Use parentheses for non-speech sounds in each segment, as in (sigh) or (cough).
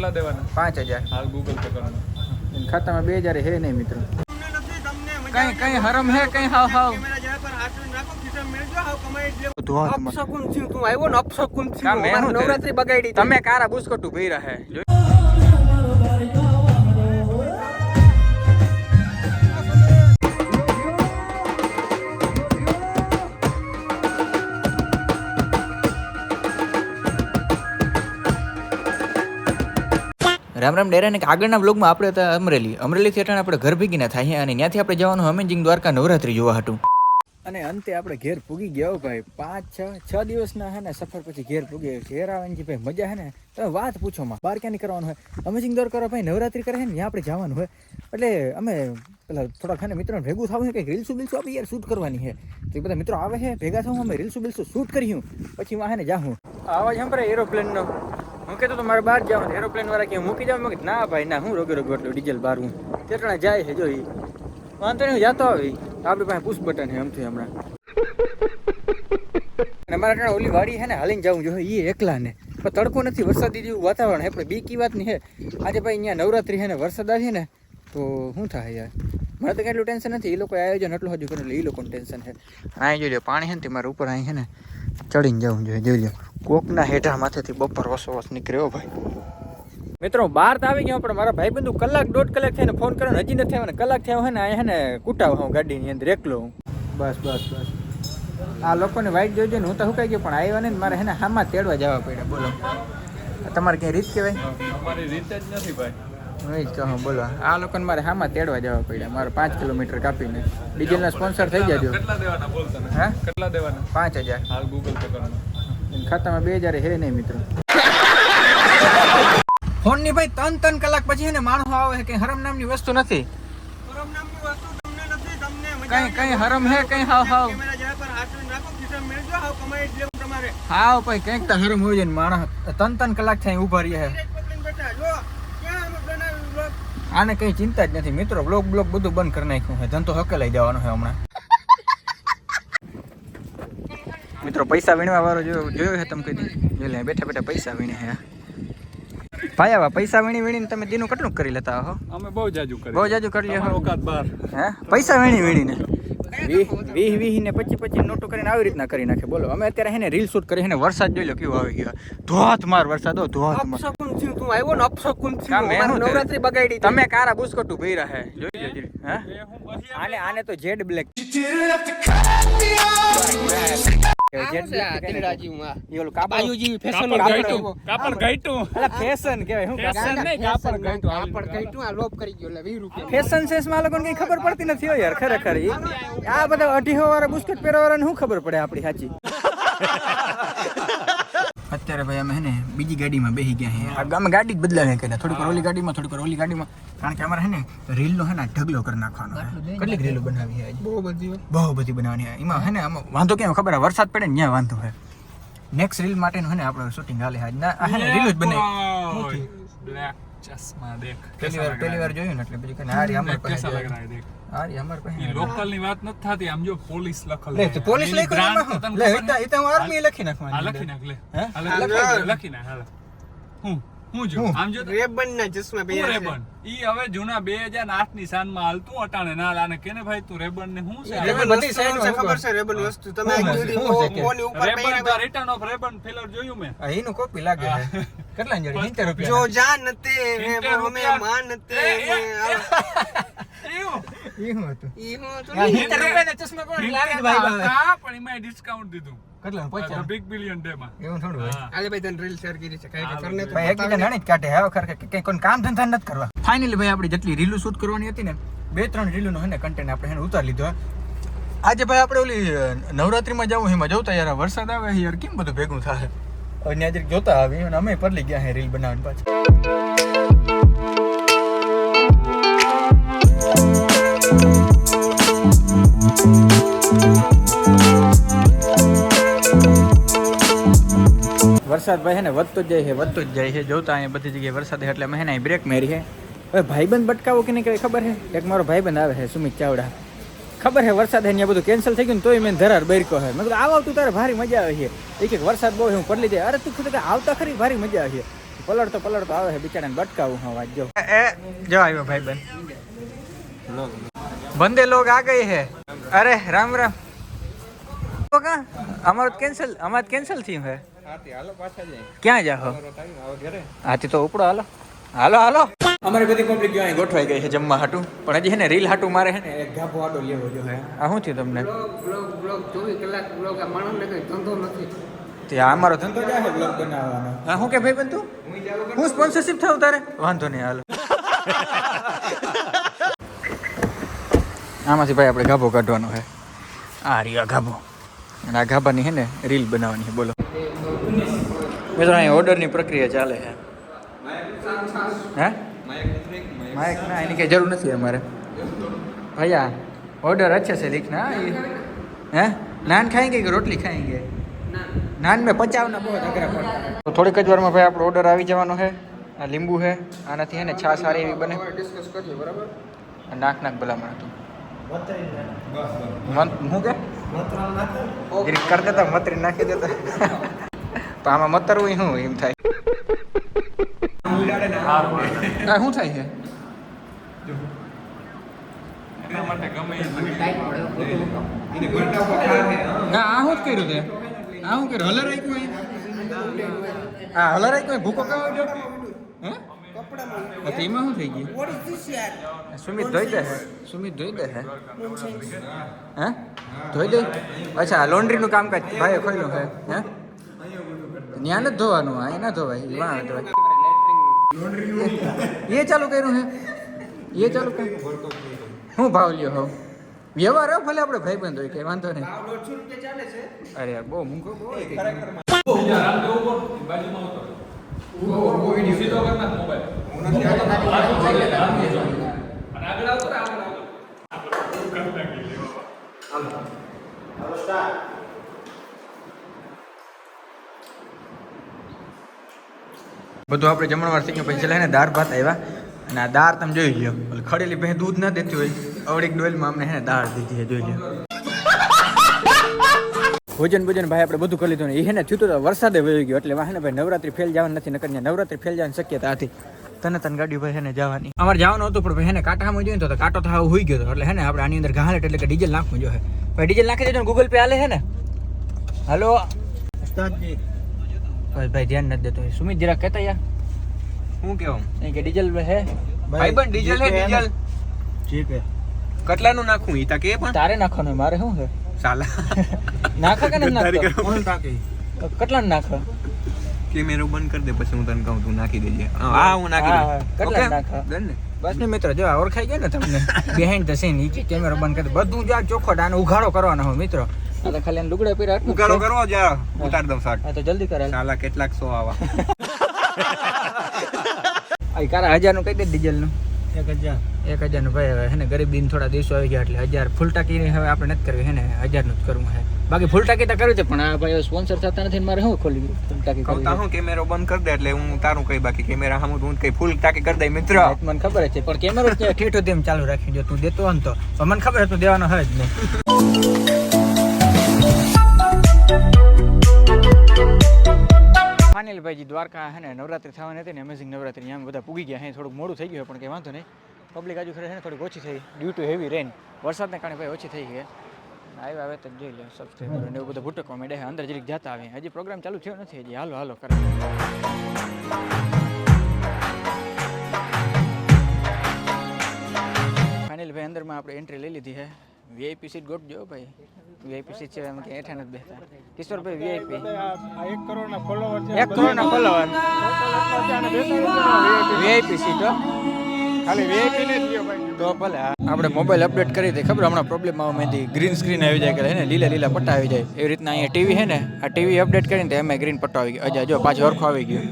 કેટલા દેવાના? પાંચ હજાર. હાલ ગૂગલ પે કરો ખાતામાં બે હજાર હે નહીં મિત્રો. કઈ કઈ હરમ હે કઈ હાવ હાવ. અપશકુન થયું તું આવ્યો ને અપશકુન કાં થયું? નવરાત્રી બગાડી તમે કારા બુસ્કટું ભઈ રહે રામ રામ ડેરા ને આગળના બ્લોગમાં આપણે હતા અમરેલી. અમરેલીથી અટાણે આપણે ઘર ભેગીના થાય અને ત્યાંથી આપણે જવાનું અમેજિંગ દ્વારકા નવરાત્રી જોવા હતું. અને અંતે આપણે ઘેર પૂગી ગયા હો ભાઈ. પાંચ છ છ દિવસના હે ને સફર પછી ઘેર પૂગી ઘેર આવવાની ભાઈ મજા હે ને તમે વાત પૂછો માં. બાર ક્યાં કરવાનું હોય અમેજિંગ દ્વારકા ભાઈ નવરાત્રી કરે ને ત્યાં આપણે જવાનું હોય એટલે અમે પેલા થોડાક હે ને મિત્રો ભેગું થવું છે કંઈક રીલ્સું બિલ્સું આપણે યાર શૂટ કરવાની છે તો એ બધા મિત્રો આવે છે ભેગા થવું અમે રીલ્સું બિલ્સું શૂટ કર્યું પછી વાં હે ને જાહું. આવાજ સંભળાય એરોપ્લેનનો હું કહેતો તો મારે બહાર જવાનું એરોપ્લેન વાળા કે મૂકી જાવ મેં ના ભાઈ, ના, હું રોગે રોગે એટલું ડીઝલ બહાર હું કેટલા જાય છે, જો એ વાંધો નહીં જતો આવી આપણી પાસે પુશ બટન છે એમથી હમણાં. અને મારા ટાણે ઓલી વાડી છે ને, હાલીને જવું જોઈએ એ એકલા ને પણ તડકો નથી, વરસાદી જેવું વાતાવરણ હે પણ બીકી વાત નહીં હે આજે ભાઈ અહીંયા નવરાત્રી છે ને, વરસાદ આવે ને, તો શું થાય યાર? મને તો કેટલું ટેન્શન નથી. એ લોકો આયોજન એટલું હજુ કરેલું એ લોકોનું ટેન્શન છે. અહીં જોઈ લો પાણી છે ને તે મારા ઉપર અહીં છે ને ચડીને જવું જોઈએ. જોઈ લો કોકના હેઠા માથેથી બપોર વસો વસ નીકળ્યો ભાઈ. મિત્રો બહાર તો આવી ગયો પણ મારા ભાઈ બંધુ કલાક દોઢ કલાક થઈને ફોન કર્યો ને હજી નથી આવ્યો કલાક થયો હોય ને અહીંયા ને કુટાવ હું ગાડીની અંદર એકલો હું. બસ બસ બસ. આ લોકોને વાઈટ જોઈજો ને હું તો હુકાઈ ગયો પણ આવ્યા ને મારે હે ને હામાં તેડવા જવા પડ્યા. બોલો. તમારે ક્યાંય રીત કહેવાય? અમારી રીત જ નથી ભાઈ. હું એ જ કહું બોલો. આ લોકોને મારે હામાં તેડવા જવા પડ્યા. મારે પાંચ કિલોમીટર કાપીને. ડીઝલના સ્પોન્સર થઈ જાજો કેટલા દેવાના બોલ તમે? કેટલા દેવાના? પાંચ હજાર. હાલ ગૂગલ પે કરો. ખાતામાં બે હજાર હે નહીં મિત્રો. ફોનની ભાઈ ત્રણ ત્રણ કલાક પછી હે ને માણસો આવે કઈ હરમ નામની વસ્તુ નથી. પરમ નામની વસ્તુ તમને નથી તમને કઈ કઈ હરમ હે કઈ હાવ હાવ. હાવ પછી કંઈક તો હરમ હોય છે ને માણસ ત્રણ ત્રણ કલાક થાય ઊભા રહ્યા છે એક પકડીને બેઠા જો ક્યાં અમે બનાવ્યું vlog? આને કઈ ચિંતા જ નથી. મિત્રો બ્લોક બ્લોક બધું બંધ કરી નાખ્યું છે. ધંધો હકેલાઈ જવાનો છે હમણાં. મિત્રો પૈસા વીણવા વાળો જોયો જોયો છે તમે કદી જોઈ લે બેઠા બેઠા પૈસા વીણે હે. ભાઈ આવા પૈસા વીણી વીણીને તમે દીનું કેટલું કરી લેતા હો? અમે બહુ જાજુ કરી બહુ જાજુ કરી લે ઓકાત બાર. હે? પૈસા વીણી વીણીને. વીહ વીસ ને પછી પછી નોટો કરીને આવી રીતના કરી નાખે. બોલો અમે અત્યારે હે ને રીલ શૂટ કરી હે ને વરસાદ જોઈ લો કેવો આવી ગયો. ધોધમાર વરસાદ હો ધોધમાર અપશકુન થયું તું આવ્યો ને અપશકુન થયું નવરાત્રી બગાડી તમે કારા બુસ્કોટું ભઈ રહે જોઈ લેજો હે? આને આને તો જેડ બ્લેક ફેશન કહેવાય શું Fashion નહીં, કાપડ ગાઈટું હાલ કાપડ કાઢ્યું, આ લોપ કરી ગયો એટલે 20 રૂપિયા. ફેશન સેન્સમાં કઈ ખબર પડતી નથી યાર ખરેખર આ બધા અઢીસો વાળા બુસ્કેટ પહેરવા વાળાને શું ખબર પડે આપડી સાચી? અત્યારે ભાઈ અમે હેને બીજી ગાડીમાં બેસી ગયા છે આ અમે ગાડી જ બદલાવી કે થોડીક ઓલી ગાડીમાં થોડીક ઓલી ગાડીમાં. કારણ કે અમારે હે ને રીલનો હે ને ઢગલો કરી નાખવાનો છે કેટલીક રીલો બનાવી છે આજે? બહુ બધી બહુ બધી બનાવવાની છે એમાં હે ને આમાં વાંધો કેમ? ખબર હે વરસાદ પડે ને ત્યાં વાંધો છે નેક્સ્ટ રીલ માટેનું હે ને આપણે શૂટિંગ હાલે આજ ના હે ને રીલ જ બનાવી ચશ્મા દેખ. પહેલી વાર પહેલી વાર જોયું ને એટલે બીજું કઈ હારી અમાર પાસે કેસા લગ રહા હે દેખ. હારી અમાર પાસે ઈ લોકલની વાત નથી થતી આમ જો પોલીસ લખલ લે પોલીસ એની લખી brand નાખો તો તને લે ખબર ઈતા ઈતા હું આર્મી લખી આ નાખવાની લખી નાખ લે. હે? લખી નાખ, લખી હું? હું જો? આમ જો રેબન ના ચશ્મા પહેર્યા રેબન? ઈ હવે જૂના 2008 ની સાનમાં હાલતું અટાણે. ના લાને કેને ભાઈ તું રેબન ને હું છે? રેબન બધી છે, ખબર છે રેબન વસ્તુ. તમે શું શું ઉપર રેબન ધ રિટર્ન ઓફ રેબન ફેલર જોયું મેં. એનું કોપી લાગે છે. કેટલા જોડી 70 જો રૂપિયા જાન તે અમે માન તે એ, એ, આ- એવું? હતું. ઈ હું તો આ નહીં. 70 રૂપિયાના ચશ્મા કોણ લાગે ભાઈ ભાઈ હા, પણ એમાં ડિસ્કાઉન્ટ દીધું. કેટલા પચાસ? બિગ બિલિયન ડે માં એવું થોડું હોય. આલે ભાઈ તને રીલ શેર કરી છે. કાંઈ કરને તો ભાઈ એકબીજા નાની જ કાઢે. હવે ખરેખર કે કંઈ કોઈ કામ ધંધા નથી કરવા. ફાઇનલી ભાઈ આપણી જેટલી રીલો શૂટ કરવાની હતી ને બે ત્રણ રીલોનો હે ને કન્ટેન્ટ આપણે એને ઉતારી લીધો. આજે ભાઈ આપણે ઓલી નવરાત્રીમાં જવું એમાં જવું યાર વરસાદ આવે યાર કેમ બધું ભેગું થાય? ત્યાં જરીક જોતા આવી અને અમે પરલી ગયા હે રીલ બનાવવાની પાછી. વરસાદ ભાઈ હે ને વધતો જ જાય છે વધતો જ જાય છે જોતા અહીંયા બધી જગ્યાએ વરસાદ એટલે અમે ને બ્રેક મારી છે હવે ભાઈબંધ બટકાવો કે નહીં, કઈ ખબર છે એક મારો ભાઈબંધ આવે છે સુમિત ચાવડા. ખબર છે વરસાદ હે બધું કેન્સલ થઈ ગયું ને તોય મેં ધરાર બેરકો હે. મેં કીધું આવ તું તારે ભારી મજા આવે છે એક એક વરસાદ બહુ હું પડલી જાય અરે તું ખુદ આવતા ખરી ભારી મજા આવે છે પલળતો પલળતો આવે છે બિચારાને બટકાવું હા વાત જો. એ જો આવ્યો ભાઈ બન બંદે લોગ આ ગઈ હે. અરે રામ રામ. અમારો કેન્સલ અમાર કેન્સલ થયું હે. ક્યાં જાહો? હાથી તો ઉપડો હાલો. હાલો હાલો. અમારી બધી પબ્લિક અહીં ગોઠવાઈ ગઈ છે જમવા હાટું. પણ હજી છે ને રીલ હાટું મારે છે ને. ગાભો આડો લેવો જો. હે. આ શું થયું તમને? ત્યાં અમારો ધંધો છે બ્લોગ બનાવવાનો? હા શું કે ભાઈ તું હું સ્પોન્સરશિપ થાવ તારે? વાંધો નહીં હાલો. આમાંથી ભાઈ આપણે ગાભો કાઢવાનો છે. આ રહ્યો ગાભો. અને આ ગાભાની છે ને રીલ બનાવવાની છે બોલો. મિત્રો અહીં ઓર્ડરની પ્રક્રિયા ચાલે છે. હે? માઇક ના એની કંઈ જરૂર નથી અમારે. ભૈયા ઓર્ડર અચ્છા છે લીખના હે? નાન ખાઈ ખાએંગે કે રોટલી ખાઈ ખાએંગે નાન. મેં પચાવના બહુ અઘરા પડતા. તો થોડીક જ વારમાં ભાઈ આપણો ઓર્ડર આવી જવાનો છે. આ લીંબુ છે આનાથી છે ને છાશ સારી એવી બને. બરાબર? નાક નાક ભલામણ હતું. હું મતરી નાખી? દેતા (laughs) તો આમાં મતરવું શું એમ થાય? આ શું થાય છે? એના માટે ગમે એ ના આ શું કર્યું તે? આ શું કર્યું? હલર રાખ્યું અહીં? હા હલર રાખ્યું ભૂકો કાવ હે? તો એમાં શું થઈ ગયું? સુમિત ધોઈ દે. સુમિત ધોઈ દે, હે? હે? ધોઈ દે? અચ્છા, લોન્ડ્રીનું કામકાજ. ભાઈએ ખોલ્યું હે? હે? ત્યાં જ ધોવાનું આ ના ધોવાય. વાં ધોવાય. એ ચાલુ કર્યું હે? એ ચાલુ કર્યું? શું ભાવ લ્યો હો વ્યવહાર હો ભલે આપણે ભાઈ બંધ હોય કે વાંધો નહીં. અરે યાર બહુ મૂકો બહુ આગળ આવતો આગળ આવતો બધું આપણે જમણવાર શીખ્યું પછી લઈને દાળ ભાત આવ્યા અને આ દાળ તમે જોઈ ઓલી ખડેલી ભેં દૂધ ના દેતી હોય. અવડીક ડોલમાં અમને હે દાળ દીધી જોઈ લ્યો. ભોજન ભોજન ભાઈ, આપણે બધું કરી લીધું ને. એ હે ને થયું તો વરસાદે વહી ગયો. એટલે વાહે ને ભાઈ, નવરાત્રી ફેલ જવાનું નથી, નકર નવરાત્રી ફેલ જવાની શક્યતા હતી. તને તને ગાડી ભાઈ હેને જવાની. અમારે જવાનું હતું, પણ ભાઈ હે ને કાંટામાં જોઈએ તો કાંટો થાવ હોઈ ગયો એટલે હે ને આપણે આની અંદર ઘાલેટ એટલે કે ડીઝલ નાખવું જોઈએ. ભાઈ, ડીઝલ નાખી દેજો ગૂગલ પે હાલે હે ને? હલો ઉસ્તાદજી. ભાઈ ભાઈ ધ્યાન નથી દેતો. સુમિત જરા કહેતા યાર હું કેવું? નહીં કે ડીઝલ હે ભાઈ પણ ડીઝલ હે ડીઝલ. ઠીક હે કેટલાનું નાખું ઈ તા કે પણ. તારે નાખવાનું મારે શું છે? સાલા. (laughs) નાખો કે નથી તારી નાખતો? કોણ નાખે? કેટલા નાખો. કેમેરો બંધ કરી દે પછી હું તને કહું તું નાખી દેજે. હા હું નાખી હા, દઉં. કેટલા Okay? નાખા? Done ને? બસ ને મિત્રો જો આ ઓળખાઈ ગયા ને તમને બિહાઇન્ડ ધ સીન ઈ કેમેરો બંધ કરી દે. બધું જો આ ચોખ્ખો આનો ઉઘાડો કરવાનો હોય મિત્રો. આ તો ખાલી લુગડા આટલું ઉગાડો. કરો જા ઉતાર દઉં શાક. તો જલ્દી કરે સાલા કેટલાક સો આવા. (laughs) આ કારા હજારનું કહી દે ડીઝલનું? એક હજાર. એક હજારનું ભાઈ હવે હે ને ગરીબી થોડા દિવસો આવી ગયા એટલે હજાર ફૂલ ટાકી હવે આપણે નથી કરવી હે ને હજારનું જ કરવું હે બાકી ફૂલ ટાકી તો કરવી છે પણ આ ભાઈ સ્પોન્સર થતા નથી મારે શું ખોલી ફૂલ ટાકી કહું કરવી તા છે? હું કેમેરો બંધ કરી દે એટલે હું તારું કઈ બાકી. કેમેરા સામું હું કઈ ફૂલ ટાકી કરી દે મિત્ર. મને ખબર છે પણ કેમેરો ઠેઠો તેમ ચાલુ રાખ્યું જો તું દેતો હોય તો. મને ખબર હતું દેવાનો હોય જ નહીં. ફાઇનલ ભાઈજી દ્વારકા હે ને, નવરાત્રી થવાની હતી ને અમેઝિંગ નવરાત્રી. અહીંયા બધા પૂગી ગયા હે, થોડુંક મોડું થઈ ગયું પણ કંઈ વાંધો નહીં. પબ્લિક આજુ ખરે ને, થોડીક ઓછી થઈ. ડ્યુ ટુ હેવી રેન વરસાદને કારણે ભાઈ ઓછી થઈ ગઈ આવ્યા આવે તો જોઈ લે સબસ્ક્રાઈબર ને એવું બધું ભૂટકવા માંડે અંદર જરીક જતા આવે. હજી પ્રોગ્રામ ચાલુ થયો નથી, હજી હાલો હાલો, કરે. ફાઇનલ અંદરમાં આપણે એન્ટ્રી લઈ લીધી છે વીઆઈપી સીટ ગોઠજો ભાઈ. વીઆઈપી સીટ છે એમ કે હેઠા નથી બેસતા કિશોરભાઈ વીઆઈપી એક કરોડના ફોલોવર એક કરોડના ફોલોવર વીઆઈપી સીટ ખાલી વીઆઈપી ને દિયો ભાઈ. તો ભલે. આપણે મોબાઈલ અપડેટ કરી હતી ખબર હમણાં પ્રોબ્લેમ આવવા માંડી ગ્રીન સ્ક્રીન આવી જાય કે એને ને લીલા લીલા પટ્ટા આવી જાય. એવી રીતના અહીંયા ટીવી છે ને આ ટીવી અપડેટ કરીને તો એમાં ગ્રીન પટ્ટો આવી ગયો. અજા જો પાછો હરખો આવી ગયો.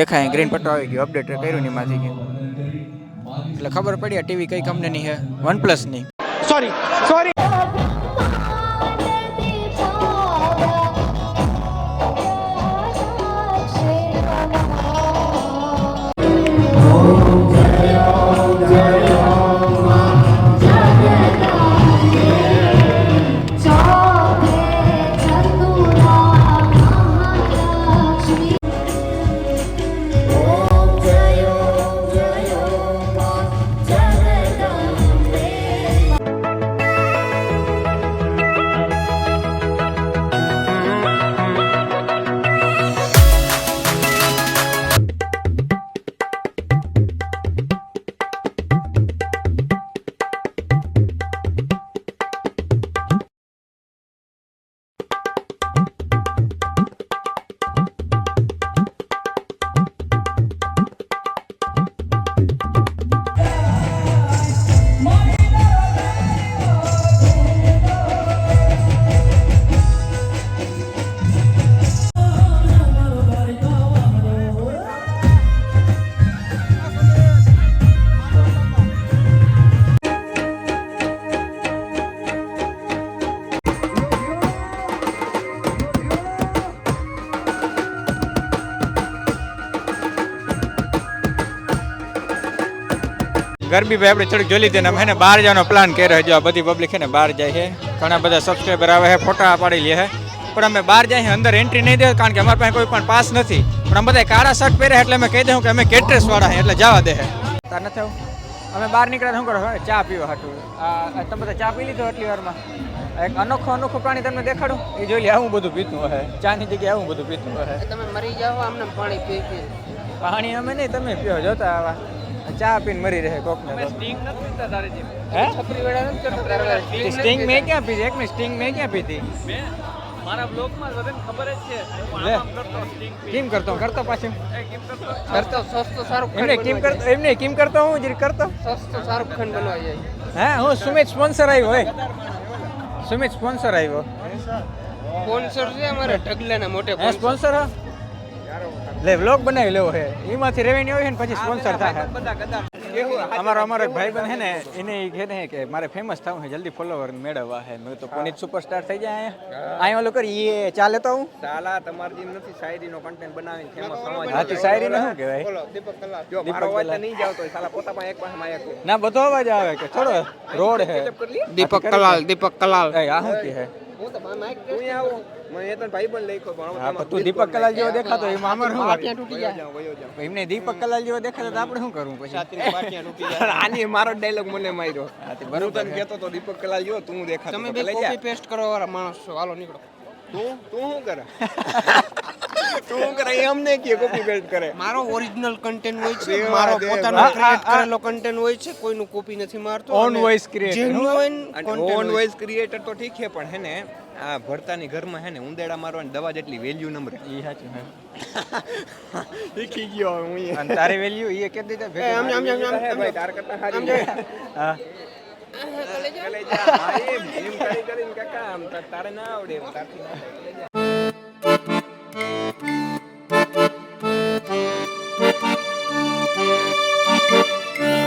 દેખાય ગ્રીન પટ્ટો આવી ગયો. અપડેટ કર્યું ને એમાંથી એટલે ખબર પડી આ ટીવી કઈ કંપનીની છે? વન પ્લસની સોરી ગરબી ભાઈ આપણે થોડીક જોઈ લીધી ને અમે બહાર જવાનો પ્લાન કર્યો જો આ બધી પબ્લિક છે ને બહાર જાય છે. ઘણા બધા સબસ્ક્રાઈબર આવે છે ફોટા પાડી લે છે. પણ અમે બહાર જાય અંદર એન્ટ્રી નહીં દે કારણ કે અમારી પાસે કોઈ પણ પાસ નથી. પણ અમે બધા કાળા શર્ટ પહેર્યા એટલે અમે કહી દઉં કે અમે કેટરેસ વાળા છે એટલે જવા દે તાર નથી આવું? અમે બહાર નીકળ્યા શું કરો? હવે ચા પીવા હતું આ તમે બધા ચા પી લીધો એટલી વારમાં? એક અનોખો અનોખો પ્રાણી તમને દેખાડું? એ જોઈ લે આવું બધું પીતું હે ચાની જગ્યાએ આવું બધું પીતું હશે તમે મરી જાઓ આમને પાણી પી પી. પાણી અમે નહીં તમે પીઓ જોતા આવા. ચા પીને મરી રહે કોક ને તો. સ્ટિંગ નથી પીતા તારે જેમ. હે? છપરી વેળા નથી કરતો. તારે વાળા. સ્ટિંગ મેં ક્યાં પીધી? એક મિનિટ સ્ટિંગ મેં ક્યાં પીધી? મેં મારા બ્લોગમાં બધાને ખબર જ છે. હું લે. આમ આમ કરતો સ્ટિંગ પી. કેમ કરતો? કરતો પાછું? એ કેમ કરતો? કરતો સસ્તો શાહરુખ ખાન એમને કેમ બનવા કરતો? એમને કેમ કરતો? હું જરી કરતો. જાય. સસ્તો શાહરુખ ખાન બનવા જાય. હે? હું સુમિત સ્પોન્સર આવ્યો હોય સુમિત સ્પોન્સર આવ્યો. સ્પોન્સર છે અમારે ઢગલાના મોટે હે સ્પોન્સર હા લે વ્લોગ બનાવી લેવો છે એમાંથી રેવન્યુ આવે ને પછી સ્પોન્સર થાય. અમારો અમારો એક ભાઈબંધ છે ને એને કહે ને કે મારે ફેમસ થવું છે જલ્દી ફોલોવર મેળવવા છે મેં તો પુનિત સુપરસ્ટાર થઈ જાય અહીંયા. અહીંયા ઓલું કરી એ ચાલે તો હું? સાલા તમારી નથી શાયરીનો કન્ટેન્ટ બનાવીને ફેમસ થવા હા તો શાયરી ન શું કહેવાય? દીપક કલા જો મારો અવાજ તો નહીં જાવતો સાલા પોતા પણ એક પાસે માયક હોય. ના બધો અવાજ આવે કે છોડો રોડ હે. દીપક કલાલ દીપક કલાલ. એ આ શું કહે? હું તો માઈક હું આવું. મને એ લખ્યો પણ હા તું દીપક કલાલ જેવો દેખાતો તૂટી જાઓ. એમને દીપક કલાલ જેવો દેખાતો તો આપણે શું કરવું પછી? (laughs) આની મારો ડાયલોગ મને માર્યો. હા, તને કહેતો તો દીપક કલાલ જેવો તું દેખાતો તમે બે કોપી પેસ્ટ કરો વાળા માણસ. છો હાલો નીકળો. તું તું શું કરે? (laughs) તું કરે અમને કે કોપી પેસ્ટ કરે મારો ઓરિજિનલ કન્ટેન્ટ હોય છે મારો પોતાનો ક્રિએટ કરેલો કન્ટેન્ટ હોય છે કોઈનું કોપી નથી મારતો own voice creator genuine own voice creator તો ઠીક છે પણ હે ને આ ભરતાની ઘરમાં હે ને ઉંદેડા મારવાની દવા જેટલી વેલ્યુ નંબર ઈ સાચું હે શીખી ગયો હું ઈ. અને તારે વેલ્યુ ઈ કે દીધા એ આમ આમ આમ આમ ભાઈ તાર કરતા હારી હા કલેજા એમ એમ કરી કરીને કાકા આમ તારે ના આવડે તારથી ના આવડે. લઈ જા.